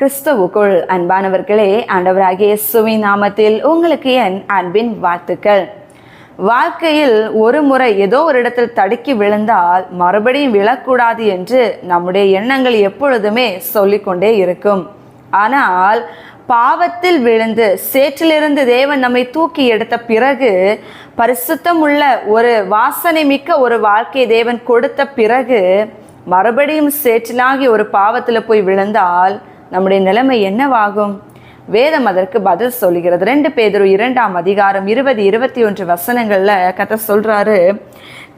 கிறிஸ்துவுக்குள் அன்பானவர்களே ஆண்டவராகிய சுவி நாமத்தில் உங்களுக்கு என் அன்பின் வாழ்த்துக்கள். வாழ்க்கையில் ஒரு முறை ஏதோ ஒரு இடத்தில் தடுக்கி விழுந்தால் மறுபடியும் விழக்கூடாது என்று நம்முடைய எண்ணங்கள் எப்பொழுதுமே சொல்லிக்கொண்டே இருக்கும். ஆனால் பாவத்தில் விழுந்து சேற்றிலிருந்து தேவன் நம்மை தூக்கி எடுத்த பிறகு பரிசுத்தம் உள்ள ஒரு வாசனை மிக்க ஒரு வாழ்க்கையை தேவன் கொடுத்த பிறகு மறுபடியும் சேற்றிலாகி ஒரு பாவத்தில் போய் விழுந்தால் நம்முடைய நிலைமை என்னவாகும்? வேதம் அதற்கு பதில் சொல்லுகிறது. ரெண்டு பேதரும் இரண்டாம் அதிகாரம் இருபது இருபத்தி ஒன்று வசனங்களில் கத்த சொல்கிறாரு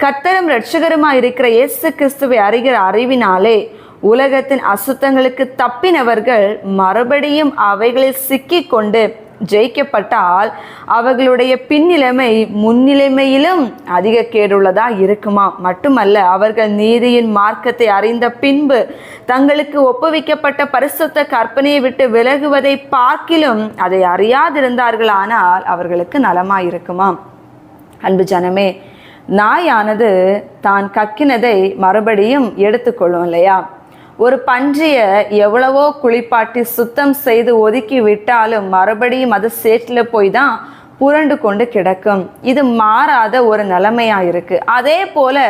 கத்தரும் ரட்சகருமா இருக்கிற இயேசு கிறிஸ்துவை அறிகிற அறிவினாலே உலகத்தின் அசுத்தங்களுக்கு தப்பினவர்கள் மறுபடியும் அவைகளில் சிக்கிக்கொண்டு கொண்டு ஜெயிக்கப்பட்டால் அவர்களுடைய பின்னிலைமை முன்னிலைமையிலும் அதிக கேடுள்ளதா இருக்குமா? மட்டுமல்ல அவர்கள் நீதியின் மார்க்கத்தை அறிந்த பின்பு தங்களுக்கு ஒப்புவிக்கப்பட்ட பரிசுத்த கற்பனையை விட்டு விலகுவதை பார்க்கிலும் அதை அறியாதிருந்தார்கள்? ஆனால் அவர்களுக்கு நலமாயிருக்குமா அன்பு ஜனமே நாயானது தான் கக்கினதை மறுபடியும் எடுத்துக்கொள்ளும் இல்லையா? ஒரு பன்றியை எவ்வளவோ குளிப்பாட்டி சுத்தம் செய்து ஒதுக்கி விட்டாலும் மறுபடியும் அது சேற்றில் போய் தான் புரண்டு கொண்டு கிடக்கும். இது மாறாத ஒரு நிலைமையாக இருக்குது அதே போல்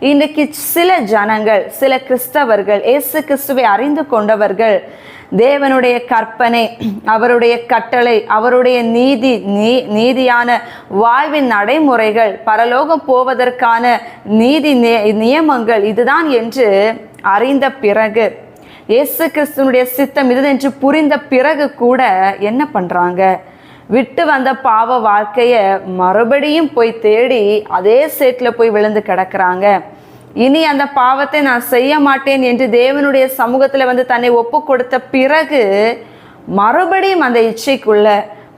இன்றைக்கு சில ஜனங்கள் சில கிறிஸ்தவர்கள் இயேசு கிறிஸ்துவை அறிந்து கொண்டவர்கள் தேவனுடைய கற்பனை அவருடைய கட்டளை அவருடைய நீதி நீ நீதியான வாழ்வின் நடைமுறைகள் பரலோகம் போவதற்கான நீதி நியமங்கள் இதுதான் என்று அறிந்த பிறகு இயேசு கிறிஸ்துவனுடைய சித்தம் இது என்று புரிந்த பிறகு கூட என்ன பண்ணுறாங்க விட்டு வந்த பாவ வாழ்க்கையை மறுபடியும் போய் தேடி அதே சேட்டில் போய் விழுந்து கிடக்கிறாங்க. இனி அந்த பாவத்தை நான் செய்ய மாட்டேன் என்று தேவனுடைய சமூகத்தில் வந்து தன்னை ஒப்பு கொடுத்த பிறகு மறுபடியும் அந்த இச்சைக்குள்ள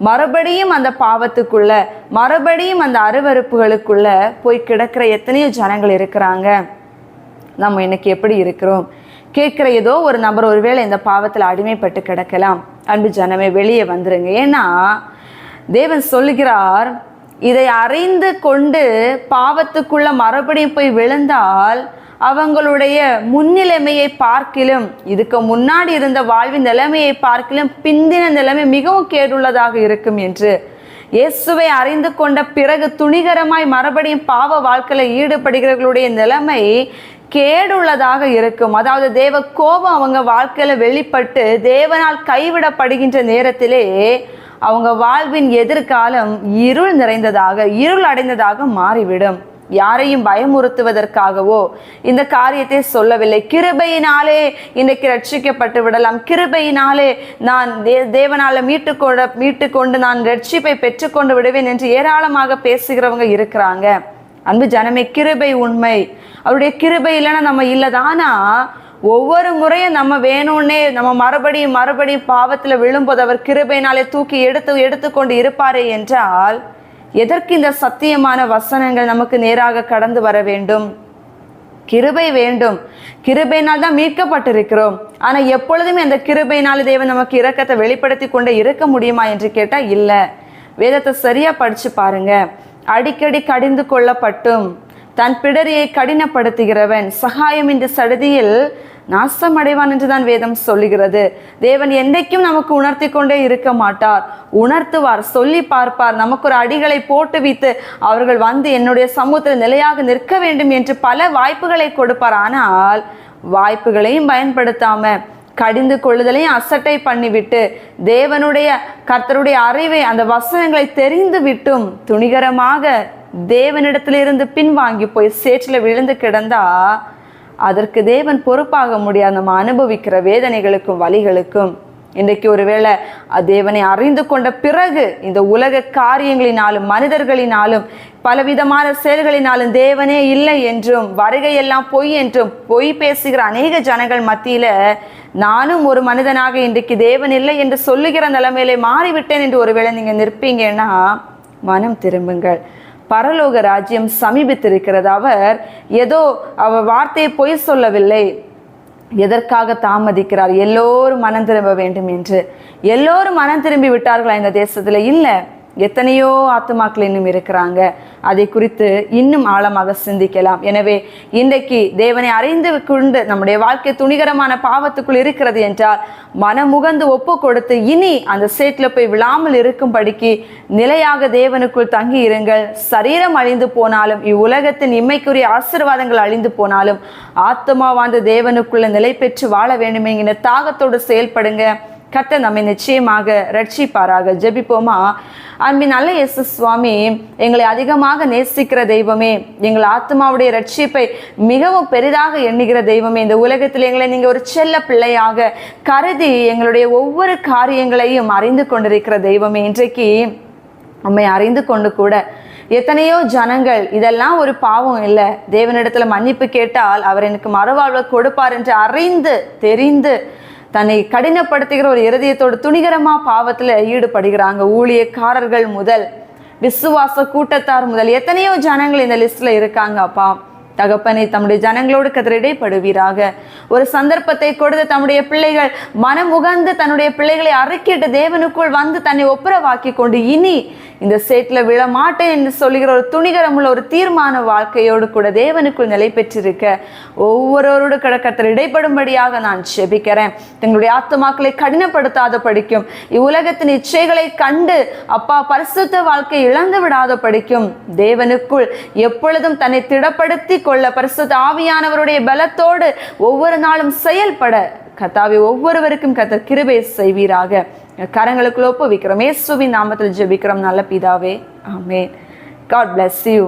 மறுபடியும் அந்த பாவத்துக்குள்ள மறுபடியும் அந்த அருவறுப்புகளுக்குள்ள போய் கிடக்கிற எத்தனையோ ஜனங்கள் இருக்கிறாங்க. நம்ம இன்னைக்கு எப்படி இருக்கிறோம்? கேட்குற ஏதோ ஒரு நபர் ஒருவேளை இந்த பாவத்தில் அடிமைப்பட்டு கிடக்கலாம். அன்பு ஜனமே வெளியே வந்துருங்க. ஏன்னா தேவன் சொல்லுகிறார் இதை அறிந்து கொண்டு பாவத்துக்குள்ள மறுபடியும் போய் விழுந்தால் அவங்களுடைய முன்னிலைமையை பார்க்கிலும் இதுக்கு முன்னாடி இருந்த வாழ்வின் நிலைமையை பார்க்கிலும் பிந்தின நிலைமை மிகவும் கேடுள்ளதாக இருக்கும் என்று. இயேசுவை அறிந்து கொண்ட பிறகு துணிகரமாய் மறுபடியும் பாவ வாழ்க்கையில் ஈடுபடுகிறவர்களுடைய நிலைமை கேடுள்ளதாக இருக்கும். அதாவது தேவ கோபம் அவங்க வாழ்க்கையில் வெளிப்பட்டு தேவனால் கைவிடப்படுகின்ற நேரத்திலே அவங்க வாழ்வின் எதிர்காலம் இருள் நிறைந்ததாக இருள் அடைந்ததாக மாறிவிடும். யாரையும் பயமுறுத்துவதற்காகவோ இந்த காரியத்தை சொல்லவில்லை. கிருபையினாலே இன்னைக்கு ரட்சிக்கப்பட்டு விடலாம். கிருபையினாலே நான் தே தேவனால மீட்டுக்கொண்ட மீட்டுக்கொண்டு நான் ரட்சிப்பை பெற்றுக்கொண்டு விடுவேன் என்று ஏராளமாக பேசுகிறவங்க இருக்கிறாங்க. அன்பு ஜனமே கிருபை உண்மை. அவருடைய கிருபை இல்லைன்னா நம்ம இல்லை தானா ஒவ்வொரு முறையும் நம்ம வேணும்னே நம்ம மறுபடியும் மறுபடியும் பாவத்தில் விழும்போது அவர் கிருபைனாலே தூக்கி எடுத்து எடுத்துக்கொண்டு இருப்பாரே என்றால் எதற்கு இந்த சத்தியமான வசனங்கள் நமக்கு நேராக கடந்து வர வேண்டும்? கிருபை வேண்டும். கிருபையினால் தான் மீட்கப்பட்டிருக்கிறோம். ஆனால் எப்பொழுதுமே அந்த கிருபையினால் தேவன் நமக்கு இரக்கத்தை வெளிப்படுத்தி கொண்டே இருக்க முடியுமா என்று கேட்டால் இல்லை. வேதத்தை சரியாக படித்து பாருங்கள் அடிக்கடி கடிந்து கொள்ளப்பட்டும். தன் பிடரியை கடினப்படுத்துகிறவன் சகாயம் இந்த சடுதியில் நாசமடைவான் என்றுதான் வேதம் சொல்லுகிறது. தேவன் என்றைக்கும் நமக்கு உணர்த்தி கொண்டே இருக்க மாட்டார். உணர்த்துவார் சொல்லி பார்ப்பார். நமக்கு ஒரு அடிகளை போட்டு வைத்து அவர்கள் வந்து என்னுடைய சமூகத்தில் நிலையாக நிற்க வேண்டும் என்று பல வாய்ப்புகளை கொடுப்பார். ஆனால் வாய்ப்புகளையும் பயன்படுத்தாம கடிந்து கொள்ளுதலையும் அசட்டை பண்ணிவிட்டு தேவனுடைய கர்த்தருடைய அறிவை அந்த வசனங்களை தெரிந்து விட்டும் துணிகரமாக தேவனிடத்திலிருந்து பின்வாங்கி போய் சேற்றில் விழுந்து கிடந்தா அதற்கு தேவன் பொறுப்பாக முடியாது நம்ம அனுபவிக்கிற வேதனைகளுக்கும் வழிகளுக்கும் இன்றைக்கு ஒருவேளை தேவனை அறிந்து கொண்ட பிறகு இந்த உலக காரியங்களினாலும் மனிதர்களினாலும் பலவிதமான செயல்களினாலும் தேவனே இல்லை என்றும் வருகையெல்லாம் பொய் என்றும் பொய் பேசுகிற அநேக ஜனங்கள் மத்தியில நானும் ஒரு மனிதனாக இன்றைக்கு தேவன் இல்லை என்று சொல்லுகிற நிலைமையிலே மாறிவிட்டேன் என்று ஒருவேளை நீங்க நிற்பீங்கன்னா மனம் திரும்புங்கள். பரலோக ராஜ்யம் சமீபித்திருக்கிறது. அவர் ஏதோ அவர் வார்த்தையை பொய் சொல்லவில்லை. எதற்காக தாமதிக்கிறார்? எல்லோரும் மனம் திரும்ப வேண்டும் என்று. எல்லோரும் மனம் திரும்பி விட்டார்களா இந்த தேசத்தில்? இல்லை. எத்தனையோ ஆத்துமாக்கள் இன்னும் இருக்கிறாங்க. அதை குறித்து இன்னும் ஆழமாக சிந்திக்கலாம். எனவே இன்றைக்கு தேவனை அறிந்து கொண்டு நம்முடைய வாழ்க்கை துணிகரமான பாவத்துக்குள் இருக்கிறது என்றால் மனமுகந்து ஒப்பு கொடுத்து இனி அந்த சேட்டில் போய் விழாமல் இருக்கும்படிக்கு நிலையாக தேவனுக்குள் தங்கி இருங்கள். சரீரம் அழிந்து போனாலும் இவ்வுலகத்தின் இம்மைக்குரிய ஆசீர்வாதங்கள் அழிந்து போனாலும் ஆத்மாவாந்த தேவனுக்குள்ள நிலை பெற்று வாழ வேண்டுமே என்கிற தாகத்தோடு செயல்படுங்க. கத்த நம்மை நிச்சயமாக ரட்சிப்பாராக ஜெபிப்போமா? அன்பின் நல்ல இயேசு சுவாமி எங்களை அதிகமாக நேசிக்கிற தெய்வமே எங்கள் ஆத்மாவுடைய ரட்சிப்பை மிகவும் பெரிதாக எண்ணுகிற தெய்வமே இந்த உலகத்தில் எங்களை நீங்கள் ஒரு செல்ல பிள்ளையாக கருதி எங்களுடைய ஒவ்வொரு காரியங்களையும் அறிந்து கொண்டிருக்கிற தெய்வமே. இன்றைக்கு நம்மை அறிந்து கொண்டு கூட எத்தனையோ ஜனங்கள் இதெல்லாம் ஒரு பாவம் இல்லை. தேவனிடத்துல மன்னிப்பு கேட்டால் அவர் எனக்கு மறுவாழ்வை கொடுப்பார் என்று அறிந்து தெரிந்து தன்னை கடினப்படுத்துகிற ஒரு இருதயத்தோடு துணிகரமாக பாவத்தில் ஈடுபடுகிறாங்க ஊழியக்காரர்கள் முதல். விசுவாச கூட்டத்தார் முதல். எத்தனையோ ஜனங்கள் இந்த லிஸ்ட்ல இருக்காங்க அப்பா. தகப்பனை தம்முடைய ஜனங்களோடு கதிரிடைப்படுவீராக ஒரு சந்தர்ப்பத்தை கொடுத்து தம்முடைய பிள்ளைகள் மனமுகந்து தன்னுடைய பிள்ளைகளை அறுக்கிட்டு தேவனுக்குள் வந்து தன்னை ஒப்புரவாக்கி கொண்டு இனி இந்த சேட்டில் விழ மாட்டேன் என்று சொல்லுகிற ஒரு துணிகரமுள்ள ஒரு தீர்மான வாழ்க்கையோடு கூட தேவனுக்குள் நிலை பெற்றிருக்க ஒவ்வொருவரோடு கடக்கத்தில் இடைப்படும்படியாக நான் செபிக்கிறேன். தங்களுடைய ஆத்துமாக்களை கடினப்படுத்தாத படிக்கும் இவ்வுலகத்தின் இச்சைகளை கண்டு அப்பா பரிசுத்த வாழ்க்கை இழந்து விடாத படிக்கும் தேவனுக்குள் எப்பொழுதும் தன்னை திடப்படுத்தி கொள்ள பரிசுத்த ஆவியானவருடைய பலத்தோடு ஒவ்வொரு நாளும் செயல்பட கத்தாவை ஒவ்வொருவருக்கும் கத்த கிருபை செய்வீராக. கரங்களுக்குள்ள ஒப்புவிக்கிறோம். இயேசுவின் நாமத்தில் ஜெபிக்கிறோம். நல்ல பிதாவே ஆமென். God bless you